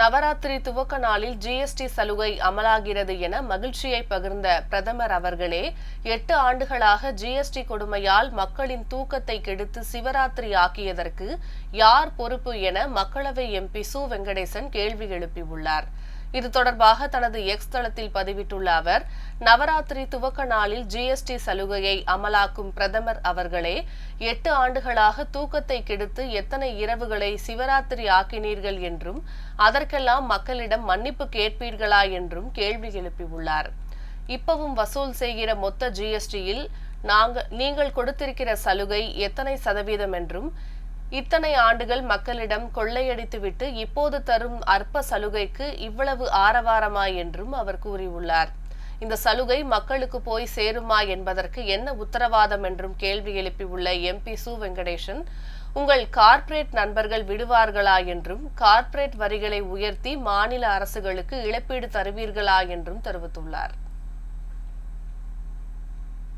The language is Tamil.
நவராத்திரி துவக்க நாளில் ஜிஎஸ்டி சலுகை அமலாகிறது என மகிழ்ச்சியை பகிர்ந்த பிரதமர் அவர்களே எட்டு ஆண்டுகளாக ஜிஎஸ்டி கொடுமையால் மக்களின் தூக்கத்தை கெடுத்து சிவராத்திரி ஆக்கியதற்கு யார் பொறுப்பு என மக்களவை எம்பி சு வெங்கடேசன் கேள்வி எழுப்பியுள்ளார். இது தொடர்பாக தனது எக்ஸ் தளத்தில் பதிவிட்டுள்ள அவர் நவராத்திரி துவக்க நாளில் ஜிஎஸ்டி சலுகையை அமலாக்கும் பிரதமர் அவர்களே எட்டு ஆண்டுகளாக தூக்கத்தை கெடுத்து எத்தனை இரவுகளை சிவராத்திரி ஆக்கினீர்கள் என்றும் அதற்கெல்லாம் மக்களிடம் மன்னிப்பு கேட்பீர்களா என்றும் கேள்வி எழுப்பியுள்ளார். இப்பவும் வசூல் செய்கிற மொத்த ஜிஎஸ்டியில் நாங்கள் நீங்கள் கொடுத்திருக்கிற சலுகை எத்தனை சதவீதம் என்றும் இத்தனை ஆண்டுகள் மக்களிடம் கொள்ளையடித்துவிட்டு இப்போது தரும் அற்ப சலுகைக்கு இவ்வளவு ஆரவாரமா என்றும் அவர் கூறியுள்ளார். இந்த சலுகை மக்களுக்கு போய் சேருமா என்பதற்கு என்ன உத்தரவாதம் என்றும் கேள்வி எழுப்பியுள்ள எம்பி சு. வெங்கடேசன் உங்கள் கார்ப்பரேட் நண்பர்கள் விடுவார்களா என்றும் கார்ப்பரேட் வரிகளை உயர்த்தி மாநில அரசுகளுக்கு இழப்பீடு தருவீர்களா என்றும் தெரிவித்துள்ளார்.